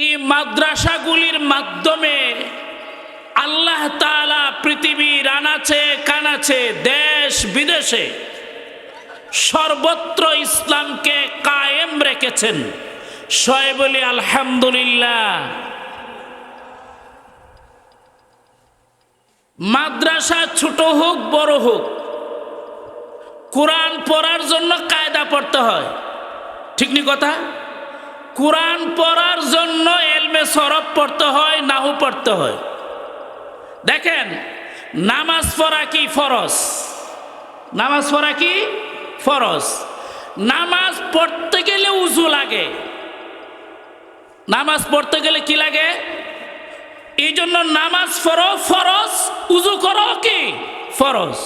এই মাদ্রাসাগুলির মাধ্যমে আল্লাহ তাআলা পৃথিবীর আনাচে কানাচে দেশ বিদেশে সর্বত্র ইসলামকে কায়েম রেখেছেন। সয় বলি আলহামদুলিল্লাহ। মাদ্রাসা ছোট হোক, বড় হোক, কোরআন পড়ার জন্য কায়দা পড়তে হয়। ঠিক নি কথা? কোরআন পড়ার জন্য এলমে সরব পড়তে হয়, নাহু পড়তে হয়। দেখেন, নামাজ পড়া কি ফরজ? নামাজ পড়া কি ফরজ? নামাজ পড়তে গেলে উজু লাগে। নামাজ পড়তে গেলে কি লাগে? এই জন্য নামাজ পড়ো, ফরজ, উজু করো কি? ফরজ।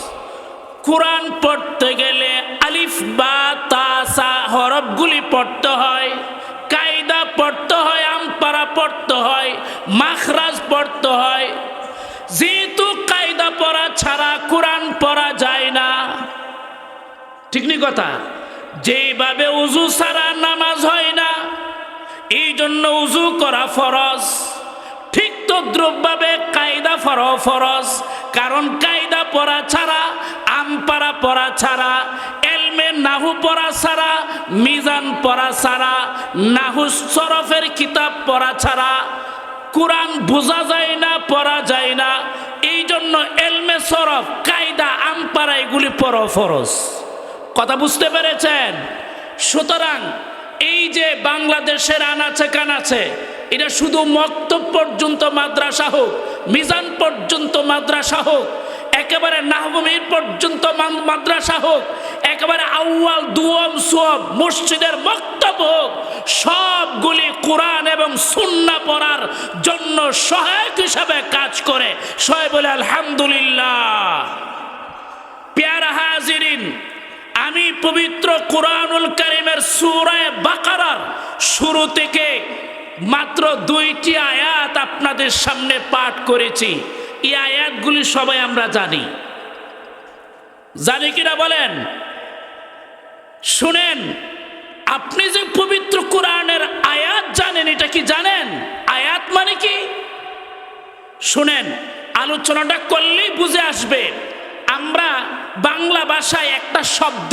কোরআন পড়তে গেলে আলিফ, বা তাসা হরফগুলি পড়তে হয়। পড়তে হয় আমপারা পড়তে হয়, মাখরাজ পড়তে হয়। যেহেতু কায়দা পড়া ছাড়া কোরআন পড়া যায় না। ঠিক নি কথা? যেভাবে উজু ছাড়া নামাজ হয় না এই জন্য উজু করা ফরজ। ঠিক তো তদ্রুপভাবে কায়দা ফর ফরজ। কারণ কায়দা পড়া ছাড়া আমপারা পড়া ছাড়া এলমে নাহু পড়া ছাড়া, মিজান পড়া ছাড়া নাহু সরফের কিতাব পড়া ছাড়া, কোরআন বোঝা যায় না, পড়া যায় না। এই জন্য এলমে সরফ কায়দা আমপারা এগুলি পড় ফরজ। কথা বুঝতে পেরেছেন? সুতরাং এই যে বাংলাদেশের আনাচে কানাচে, এটা শুধু মক্তব পর্যন্ত মাদ্রাসা হোক, মিজান পর্যন্ত মাদ্রাসা হোক, একেবারে নাহমির পর্যন্ত মাদ্রাসা হোক একেবারে আউয়াল, দুয়ম, সুয়ম, মসজিদের মক্তব হোক, সবগুলি কোরআন এবং সুন্না পড়ার জন্য সহায়ক হিসাবে কাজ করে। সবাই বলে, আলহামদুলিল্লাহ। পেয়ারা হাজিরিন, আমি পবিত্র কোরআনুল করিমের সুরায় বাকারার শুরু থেকে মাত্র দুইটি আয়াত আপনাদের সামনে পাঠ করেছি। এই আয়াতগুলি সবাই আমরা জানি। জানি কিনা বলেন? শুনেন, আপনি যে পবিত্র কোরআনের আয়াত জানেন, এটা কি জানেন? আয়াত মানে কি? শুনেন, আলোচনাটা করলেই বুঝে আসবে। আমরা বাংলা ভাষায় একটা শব্দ,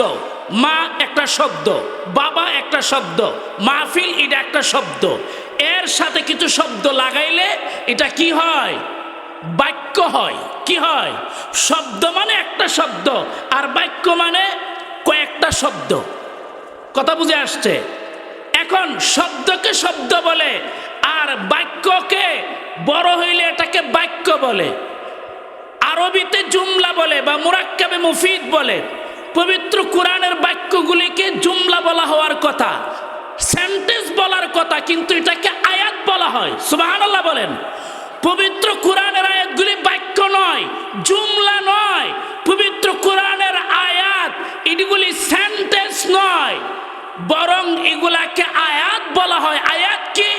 মা একটা শব্দ, বাবা একটা শব্দ, মাহফিল এটা একটা শব্দ। এর সাথে কিছু শব্দ লাগাইলে এটা কি হয়? বাক্য হয়। কি হয়? শব্দ মানে একটা শব্দ, আর বাক্য মানে কয়েকটা শব্দ। কথা বুঝে আসছে। এখন শব্দকে শব্দ বলে, আর বাক্যকে বড় হইলে এটাকে বাক্য বলে। আরবিতে জুমলা বলে বা মুরাক্কাবে মুফিদ বলে। পবিত্র কোরআনের বাক্যগুলিকে জুমলা বলা হওয়ার কথা, সেন্টেন্স বলার কথা, কিন্তু এটাকে আয়াত বলা হয়। সুবহানাল্লাহ বলেন, পবিত্র কোরআনের আয়াতগুলি বাক্য নয়, জুমলা নয়, পবিত্র কোরআনের এগুলি সেন্টেন্স নয়, বরং এগুলাকে আয়াত বলা হয়। আয়াত কি?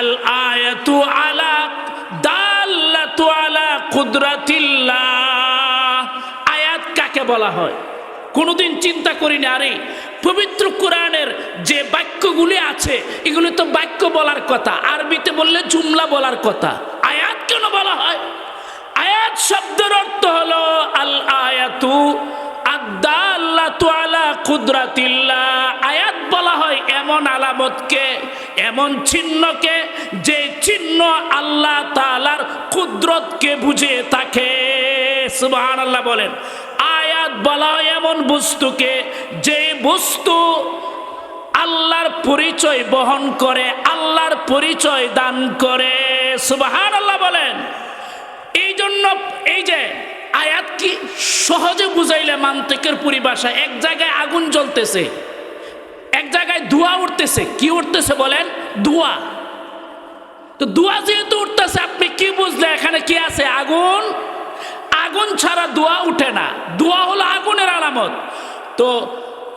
আল আয়াতু আলা, দাল্লাতু আলা কুদরাতিল্লাহ। আয়াত কাকে বলা হয়? কোনোদিন চিন্তা করি না, আরে পবিত্র কোরআনের যে বাক্যগুলি আছে, এগুলি তো বাক্য বলার কথা, আরবিতে বললে জুমলা বলার কথা। আয়াত কেন বলা হয়? আয়াত শব্দের অর্থ হলো আল আয়াতু আদাল্লাতু আলা কুদরাতিল্লাহ। আয়াত বলা হয় এমন আলামতকে, এমন চিহ্নকে যে চিহ্ন আল্লাহ তাআলার কুদরতকে বুঝে থাকে। সুবহানাল্লাহ বলেন। আয়াত বলা হয় এমন বস্তুকে যে বস্তু আল্লাহর পরিচয় বহন করে, আল্লাহর পরিচয় দান করে। সুবহানাল্লাহ বলেন। এই জন্য এই যে আয়াত কি সহজে বুঝাইলে মান্তিকের পরিভাষা, এক জায়গায় আগুন জ্বলতেছে, এক জায়গায় ধোঁয়া উঠতেছে। কি উঠতেছে বলেন? ধোঁয়া। তো ধোঁয়া যেহেতু উঠতেছে, আপনি কি বুঝলে? এখানে কি আছে? আগুন। আগুন ছাড়া ধোঁয়া উঠে না। ধোঁয়া হলো আগুনের আলামত। তো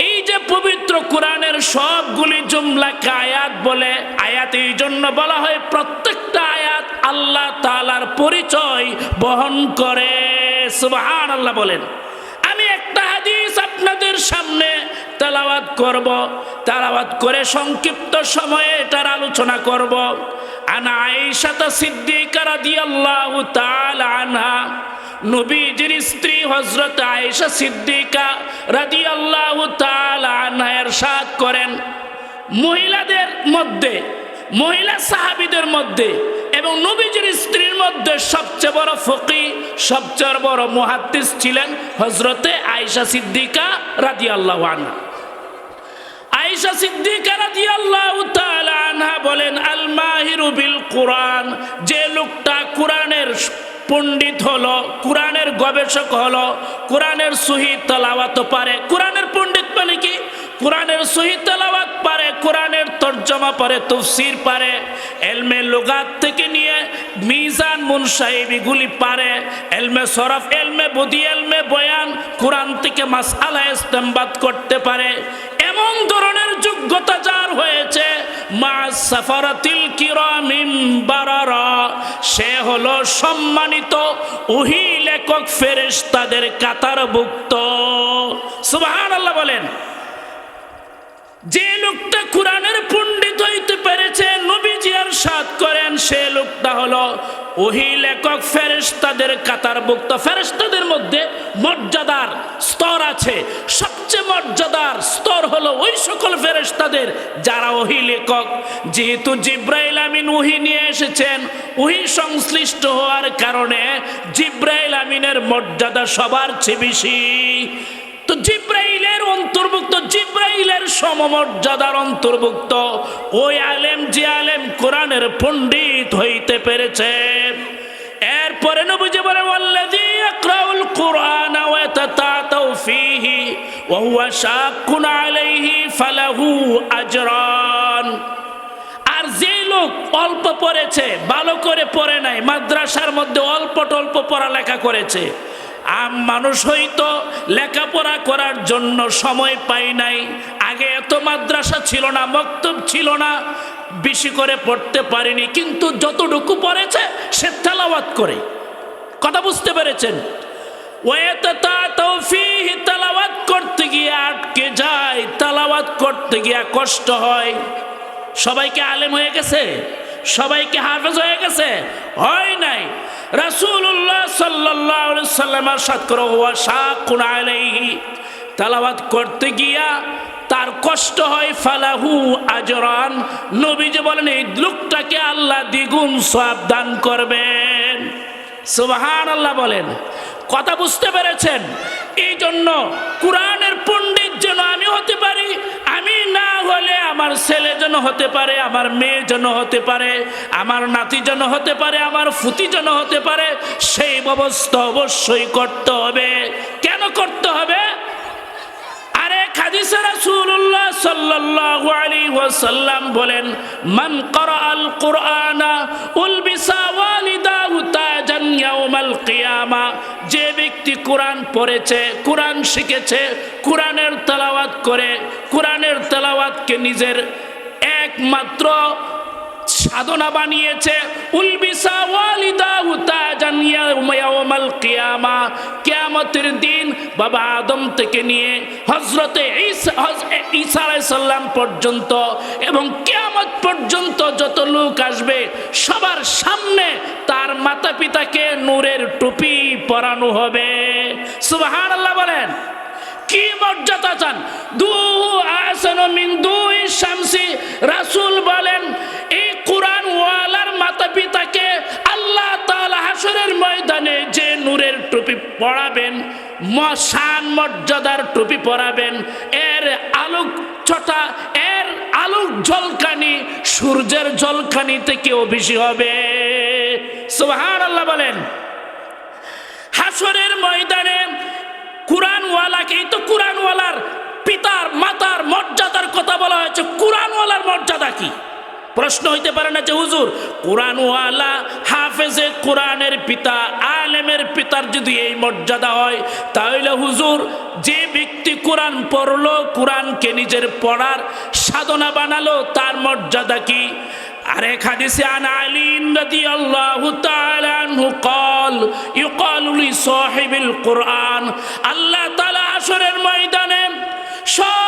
এই যে পবিত্র কোরআনের সবগুলি জুমলাকে আয়াত বলে, আয়াত এই জন্য বলা হয়, প্রত্যেকটা আয়াত আল্লাহ তালার পরিচয় বহন করে। সুবাহান আল্লাহ বলেন, আমি একটা হাদিস আপনাদের সামনে তালাবাদ করব, তেলাওয়াত করে সংক্ষিপ্ত সময়ে এটার আলোচনা করব। আনা আয়েশাতা সিদ্দিকা রাদিয়াল্লাহু তাআলা আনহা, নবীজির স্ত্রী হযরত আয়েশা সিদ্দিকা রাদিয়াল্লাহু তাআলা আনহা ইরশাদ করেন। মহিলাদের মধ্যে, মহিলা সাহাবীদের মধ্যে এবং নবীজির স্ত্রীর মধ্যে সবচেয়ে বড় ফকি, সবচেয়ে বড় মুহাদ্দিস ছিলেন হজরতে আয়েশা সিদ্দিকা রাদি আল্লাহ আনহা। আয়েশা সিদ্দিকা রাদিয়াল্লাহু তাআলা আনহা বলেন, আল মাহিরু বিল কোরআন যে লোকটা কোরআনের পণ্ডিত হলো, কোরআনের গবেষক হলো, কোরআনের সহি তেলাওয়াত পারে। কোরআনের পণ্ডিত মানে কি? কোরআনের সহি তেলাওয়াত পারে, কোরআনের তর্জমা পারে, তফসির পারে, এলমে লুগাত থেকে নিয়ে মিজান মুনসাহিবিগুলি পারে, এলমে সরফ, এলমে বদি, এলমে বয়ান কোরআন থেকে মাসআলা ইস্তেমবাদ করতে পারে। এমন ধরনের যোগ্যতা যার হয়েছে, মা সাফারাতিল কিরামিন বারারা, সে হলো সম্মানিত ওহি লেখক ফেরেশতাদের কাতারভুক্ত। সুবহানাল্লাহ বলেন যে লোকটা কোরআনের পণ্ডিত হইতে পেরেছে, নবীজি আর করেন, সে লোকটা হলো ওহি লেখক, ফেরেশতাদের কাতারভুক্ত। ফেরেস্তাদের মধ্যে মর্যাদার স্তর আছে। সবচেয়ে মর্যাদার স্তর হলো ওই সকল ফেরেশতাদের যারা ওহি লেখক। যেহেতু জিব্রাইল আমিন ওহি নিয়ে এসেছেন, ওহি সংশ্লিষ্ট হওয়ার কারণে জিব্রাইল আমিনের মর্যাদা সবার চেয়ে বেশি। তো জিব্রাইলের অন্তর্ভুক্ত, জিব্রাইলের সমমর্যাদার অন্তর্ভুক্ত। ওই আলেম যে আলেম কোরআনের পণ্ডিত হইতে পেরেছে। এরপরে নবীজি বলে, ওয়াল্লাযী ইয়াকরাউল কুরআন ওয়া ইয়াতাতাউ ফীহি ওয়া হুয়া শাক্কুন আলাইহি ফালাহু আজরান। আর যে লোক অল্প পড়েছে, ভালো করে পড়ে নাই, মাদ্রাসার মধ্যে অল্প টল্প পড়ালেখা করেছে আম মানুষ হয়তো লেখাপড়া করার জন্য সময় পাই নাই। আগে এত মাদ্রাসা ছিল না, মক্তব ছিল না, বেশি করে পড়তে পারিনি, কিন্তু যতটুকু পড়েছে সে তেলাওয়াত করে। কথা বুঝতে পেরেছেন? তেলাওয়াত করতে গিয়ে আটকে যায়, তেলাওয়াত করতে গিয়ে কষ্ট হয়। সবাইকে আলেম হয়ে গেছে? সবাইকে হাফেজ হয়ে গেছে? হয় নাই। রাসূলুল্লাহ সাল্লাল্লাহু আলাইহি সাত করো, ওয়া শাহ আলাইহি তালাবাত করতে গিয়া তার কষ্ট হয়, ফালাহু আজরান নবীজি বলেন, এই লোকটাকে আল্লাহ দ্বিগুণ সওয়াব দান করবেন। সুবহানাল্লাহ বলেন। কথা বুঝতে পেরেছেন? এই জন্য কোরআনের না হলে আমার ছেলে যেন হতে পারে, আমার মেয়ে যেন হতে পারে, আমার নাতি যেন হতে পারে, আমার ফুতি যেন হতে পারে, সেই ব্যবস্থা অবশ্যই করতে হবে। কেন করতে হবে? আরে ওয়াসাল্লাম বলেন, মান ক্বারাআল কুরআনা উলবিসা ওয়ালিদাহু কিয়ামা যে ব্যক্তি কোরআন পড়েছে কোরআন শিখেছে কোরআনের তালাওয়াত করে কোরআনের তালাওয়াতকে নিজের একমাত্র সাধনা বানিয়েছে। উলবিসা ওয়ালিদাহু তাজান ইয়াউমাল কিয়ামা। কিয়ামতের দিন বাবা আদম থেকে নিয়ে হযরতে ঈসা সালাম পর্যন্ত এবং কিয়ামত পর্যন্ত যত লোক আসবে, সবার সামনে তার মাতা পিতাকে নূরের টুপি পরানো হবে। সুবহানাল্লাহ বলেন। কি মর্যাদা চান? দু আসানো মিন দুই শামসি। রাসূল বলেন এই কোরআন ওয়ালার মাতা পিতাকে আল্লাহ তাআলা হাসরের ময়দানে যে নূরের টুপি পরাবেন, মশান মর্যাদার টুপি পরাবেন, এর আলোক ছটা, এর আলোক জলকানি সূর্যের জলকানি থেকেও বেশি হবে। সোহান আল্লাহ বলেন, হাসরের ময়দানে কোরআনওয়ালাকেই তো কোরআনওয়ালার পিতার, মাতার মর্যাদার কথা বলা হয়েছে। কোরআনওয়ালার মর্যাদা কি? প্রশ্ন হইতে পারে না যে হুজুর কোরআনওয়ালা হাফেজে কোরআনের পিতা আলেমের পিতার যদি এই মর্যাদা হয় তাহলে হুজুর যে ব্যক্তি কোরআন পড়লো কোরআনকে নিজের পড়ার সাধনা বানালো তার মর্যাদা কি আরেক হাদিসে আন আলী রাদিয়াল্লাহু তাআলা আনহু قال يقال لصاحب القرآن আল্লাহ তাআলা আসরের ময়দানে সব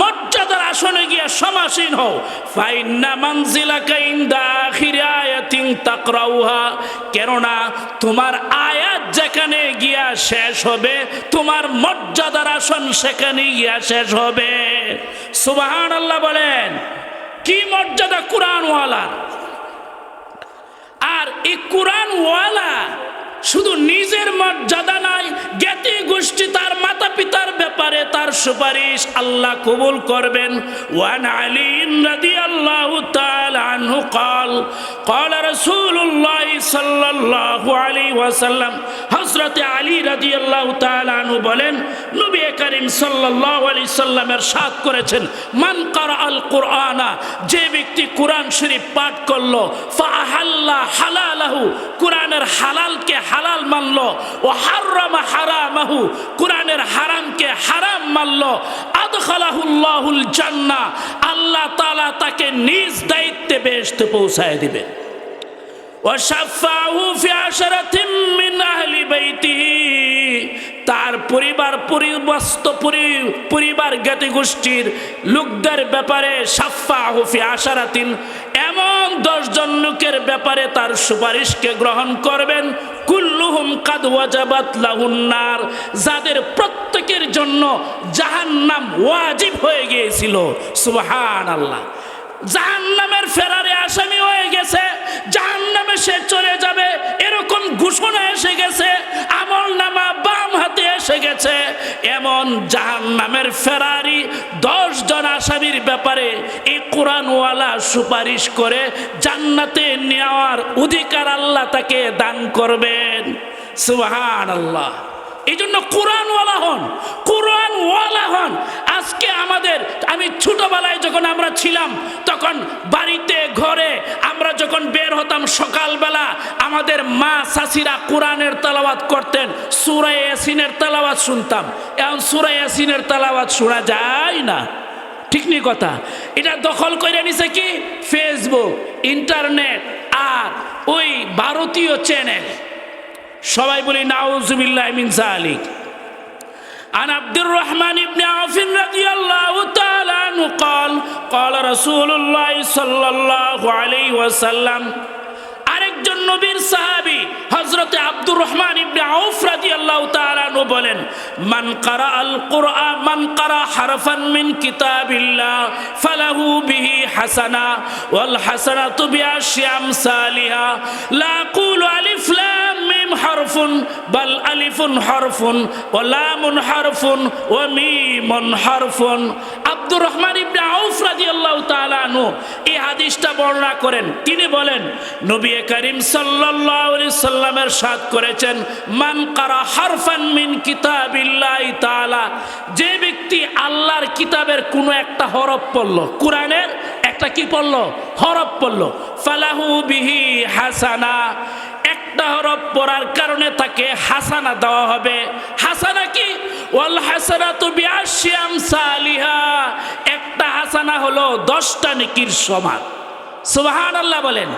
মর্যাদার আসনে গিয়া সমাসীন হও। ফাইন্না মানজিলাকা ইনদা আখির আয়াতিন তাকরাউহা। কেননা তোমার আয়াত যেখানে গিয়া শেষ হবে, তোমার মর্যাদার আসন সেখানে গিয়া শেষ হবে। সুবহানাল্লাহ বলেন, কি মর্যাদা কোরআনওয়ালার? আর এই কোরআনওয়ালা শুধু নিজের মর্যাদা নাই জ্ঞাতি গোষ্ঠী তার মাতা পিতার ব্যাপারে তার সুপারিশ আল্লাহ কবুল করবেন ওয়ান আলীন রাদিয়াল্লাহু তাআলা আনহু قال قال رسول الله صلى الله عليه وسلم হযরত আলী রাদিয়াল্লাহু তাআলা আনহু বলেন নবী করিম সাল্লাল্লাহু আলাইহি সাল্লামের সাথ করেছেন মান কারা আল কুরআনা যে ব্যক্তি কোরআন শরীফ পাঠ করলো ফাহাল্লা হালালাহু কোরআনের হালালকে হালাল মানল। ও হারামা হারামাহু, কোরআনের হারামকে হারাম মানল। আদখালাহুল্লাহুল জান্না আল্লাহ তালা তাকে নিজ দায়িত্বে বেহেশতে পৌঁছায় দিবে। তার পরিবার পরিবস্ত পরিবার জ্ঞাতি লোকদের ব্যাপারে সাফা হুফি আশারাতিন এমন দশজন লোকের ব্যাপারে তার সুপারিশকে গ্রহণ করবেন, কুল্লুহুম কাদ ওয়াজাবাত লাহুন্নার যাদের প্রত্যেকের জন্য জাহান্নাম ওয়াজিব হয়ে গিয়েছিল। সুবহান আল্লাহ জাহান্নামের ফেরারে আসামি হয়ে গেছে, জাহান্নামে সে চলে যাবে, এরকম ঘোষণা এসে গেছে, আমল নামা বাম হাতে এসে গেছে এমন জাহান নামের ফেরারি দশ জন আসামির ব্যাপারে এই কোরআনওয়ালা সুপারিশ করে জান্নাতে নেওয়ার অধিকার আল্লাহ তাকে দান করবেন। সুহান আল্লাহ এই জন্য কোরআনওয়ালা হন কোরআনওয়ালা হন। আজকে আমাদের, আমি ছোটবেলায় যখন আমরা ছিলাম, তখন বাড়িতে, ঘরে আমরা যখন বের হতাম সকালবেলা, আমাদের মা চাষিরা কোরআনের তালাবাত করতেন সুরাই ইয়াসিনের তালাবাত শুনতাম। এখন সুরাই ইয়াসিনের তালাবাত শোনা যায় না। ঠিক নি কথা? এটা দখল করে নিছে কি? ফেসবুক ইন্টারনেট আর ওই ভারতীয় চ্যানেল সবাই বলি, নাউজুবিল্লাহ মিন জালিক عن عبد الرحمن بن عوف رضي الله تعالى عنه قال قال رسول الله صلى الله عليه وسلم আরেকজন নবীর সাহাবী হযরতে আব্দুর রহমান ইবনে আউফ রাদিয়াল্লাহু তাআলা আনহু বলেন মান কারা আল কুরআন মান কারা হারফান মিন কিতাবিল্লাহ ফালাহু বিহি হাসানা ওয়াল হাসানাতু বিআশরি আমসালিহা লা আকুলু আলিফ লাম মিম হারফুন, বাল আলিফুন হরফুন ওয়া লামুন হরফুন ওয়া মিমুন হরফুন। আব্দুর রহমান ইবনে আউফ রাদিয়াল্লাহু তাআলা আনহু এই হাদিসটা বর্ণনা করেন। তিনি বলেন, নবী করিম সাল্লাল্লাহু আলাইহি সাল্লামের সাথ করেছেন, মান কারা হারফান মিন কিতাবিল্লাহি তাআলা যে ব্যক্তি আল্লাহর কিতাবের কোনো একটা হরফ পড়ল, কোরআনের একটা কি পড়ল? হরফ পড়ল। ফালাহু বিহি হাসানা একটা হরফ পড়ার কারণে তাকে হাসানা দেওয়া হবে। হাসানা কি? ওয়াল হাসানা তো বিআশিয়াম সালিহা একটা হাসানা হলো দশটা নেকির সমান। সুবহানাল্লাহ বলেন,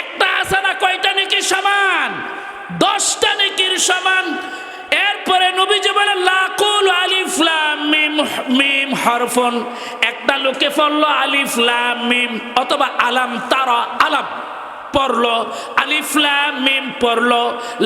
একটা হাসানা কয়টা নেকির সমান? দশটা নেকির সমান। এরপরে নবীজি বলেন, লাকুল আলিফ লাম মিম মিম হরফন। একটা লোকে পড়ল আলিফ লাম মিম, অথবা আলাম তারা, আলাম। পড়ল আলিফলাম মিম পড়ল।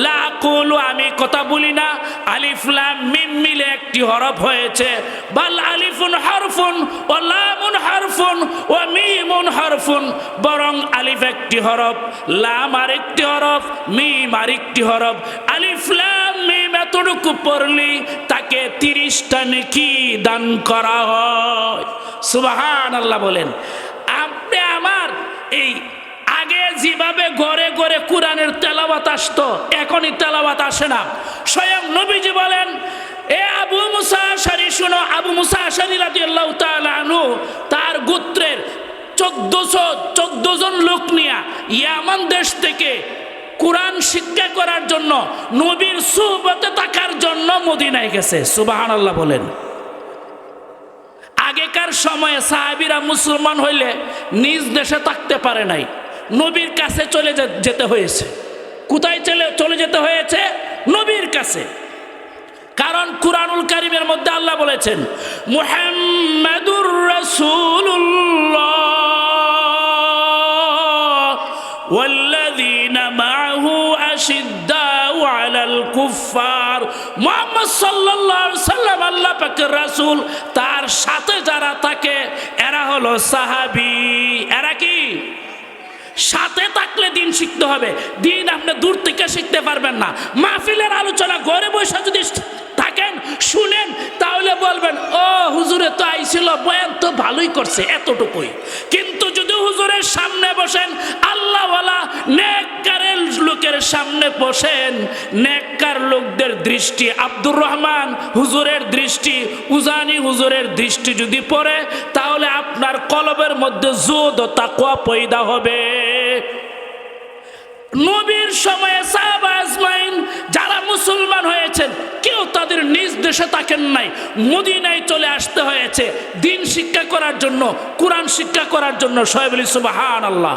লাকুলু আমি কথা বলি না। আলিফলাম মিম মিলে একটি হরফ হয়েছে। বাল আলিফুন হরফুন ও লামুন হরফুন ও মিমুন হরফুন, বরং আলিফ একটি হরফ, লাম আরেকটি হরফ, মিম আরেকটি হরফ। আলিফলাম মিম এতটুকু পড়লি, তাকে তিরিশটা নেকি দান করা হয়। সুবাহান আল্লাহ বলেন। আপনি আমার এই যেভাবে ঘরে ঘরে কোরআনের তেলাবাত আসতো, এখনই তেলাওয়াত আসে না। স্বয়ং নবীজি বলেন, এ আবু মুসা আশারি, শুনো, আবু মুসা আশারি রাদিয়াল্লাহু তাআলা আনহু, তার গোত্রের চোদ্দশো, চোদ্দ জন লোক নিয়া ইয়ামান দেশ থেকে কোরআন শিক্ষা করার জন্য, নবীর সুহবতে থাকার জন্য মদিনায় গেছে। সুবাহান আল্লাহ বলেন। আগেকার সময়ে সাহাবিরা মুসলমান হইলে নিজ দেশে থাকতে পারে নাই। নবীর কাছে চলে যে- যেতে হয়েছে কোথায় চলে চলে যেতে হয়েছে নবীর কাছে কারণ কুরআনুল কারিমের মধ্যে আল্লাহ বলেছেন মুহাম্মাদুর রাসূলুল্লাহ والذين معه أشداء على الكفار মোহাম্মদ সাল্লাল্লাহু আলাইহি সাল্লাম আল্লাহ পাকের রাসূল তার সাথে যারা থাকে এরা হলো সাহাবী এরা কি সাথে থাকলে দিন শিখতে হবে। দিন আপনি দূর থেকে শিখতে পারবেন না। মাহফিলের আলোচনা, ঘরে বসে যদি থাকেন, শুনেন, তাহলে বলবেন, ও, হুজুরে তো আইছিল, বয়ান তো ভালোই করছে, এতটুকুই। কিন্তু যদি হুজুরের সামনে বসেন, আল্লাহওয়ালা নেককারের লোকের সামনে বসেন, নেককার লোকদের দৃষ্টি, আব্দুর রহমান হুজুরের দৃষ্টি, উজানি হুজুরের দৃষ্টি যদি পড়ে, তাহলে আপনার কলবের মধ্যে জোদ ও তাকওয়া পয়দা হবে। নবীর সময়ে সাহাবা আজমাইন যারা মুসলমান হয়েছেন, কেউ তাদের নিজ দেশে থাকেন নাই, মদিনায় চলে আসতে হয়েছে। দিন শিক্ষা করার জন্য, কোরআন শিক্ষা করার জন্য, সোহেব আলী সুবাহান আল্লাহ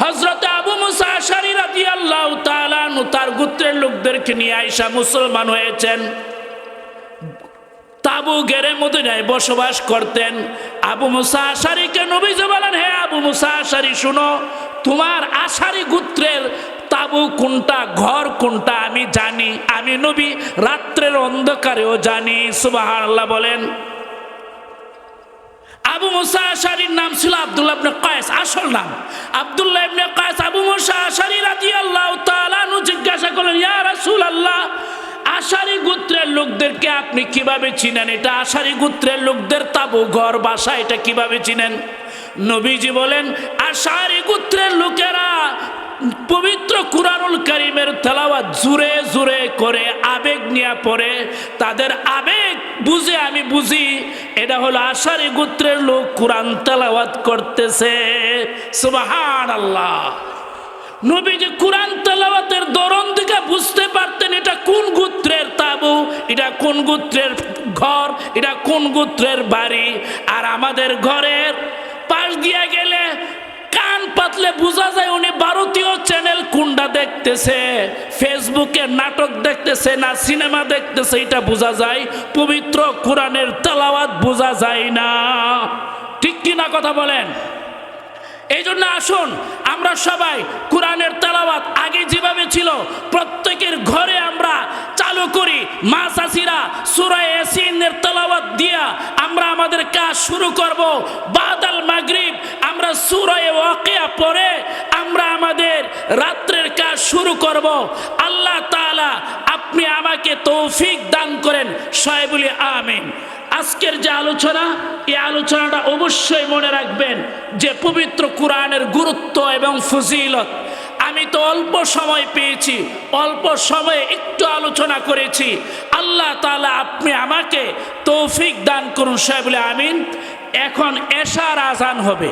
হজরত আবু মুসা আশারি আল্লাহ তালানু তার গোত্রের লোকদেরকে নিয়ে আইসা মুসলমান হয়েছেন। তাবু গেরে মদিনায় বসবাস করতেন। আবু মুসা আশারিকে নবীজি বলেন, হে আবু মুসা আশারি, শুনো, তোমার আশারি গোত্রের তাবু কোনটা, ঘর কোনটা, আমি জানি, আমি নবী, রাত্রের অন্ধকারেও জানি। সুবহানাল্লাহ বলেন। আবু মুসা আশারির নাম ছিল আব্দুল্লাহ ইবনে কয়েস, আসল নাম। আব্দুল্লাহ ইবনে কয়েস আবু মুসা আশারি রাদিয়াল্লাহু তাআলা নু জিজ্ঞাসা করলেন, ইয়া রাসূলুল্লাহ, আশারি গোত্রের লোকদেরকে আপনি কীভাবে চিনেন? এটা আশারি গোত্রের লোকদের তাবু ঘর বাসা, এটা কীভাবে চিনেন? নবীজি বলেন, আশারি গোত্রের লোকেরা পবিত্র কুরআনুল কারিমের তেলাওয়াত জুরে জুরে করে আবেগ নিয়ে পড়ে। তাদের আবেগ বুঝে আমি বুঝি, এটা হলো আশারি গোত্রের লোক কোরআন তেলাওয়াত করতেছে। সুবাহান আল্লাহ নবীজি কোরআন তেলাওয়াতের দরন দিকে বুঝতে পারতেন এটা কোন গোত্রের তাবু, এটা কোন গোত্রের ঘর, এটা কোন গোত্রের বাড়ি। আর আমাদের ঘরের দিয়ে গেলে কান পাতলে বোঝা যায় উনি ভারতীয় চ্যানেল কোনটা দেখতেছে। ফেসবুকে নাটক দেখতেছে না সিনেমা দেখতেছে, এটা বোঝা যায়। পবিত্র কোরআনের তেলাওয়াত বোঝা যায় না। ঠিক কিনা কথা বলেন? এই জন্য আসুন, আমরা সবাই কোরআনের তেলাওয়াত আগে যেভাবে ছিল, প্রত্যেকের ঘরে আমরা চালু করি। মা চাষিরা সুরায় এসিনের তেলাওয়াত দিয়া আমরা আমাদের কাজ শুরু করব। বাদাল সুরায় ওয়াকিয়া পরে আমরা আমাদের রাত্রের কাজ শুরু করব। আল্লাহ তাআলা আপনি আমাকে তৌফিক দান করেন। সয়বুলি আমিন। আজকের যে আলোচনা, এই আলোচনাটা অবশ্যই মনে রাখবেন যে পবিত্র কোরআনের গুরুত্ব এবং ফজিলত। আমি তো অল্প সময় পেয়েছি, অল্প সময়ে একটু আলোচনা করেছি। আল্লাহ তাআলা আপনি আমাকে তৌফিক দান করুন। সাহেব আমিন। এখন এশার আজান হবে।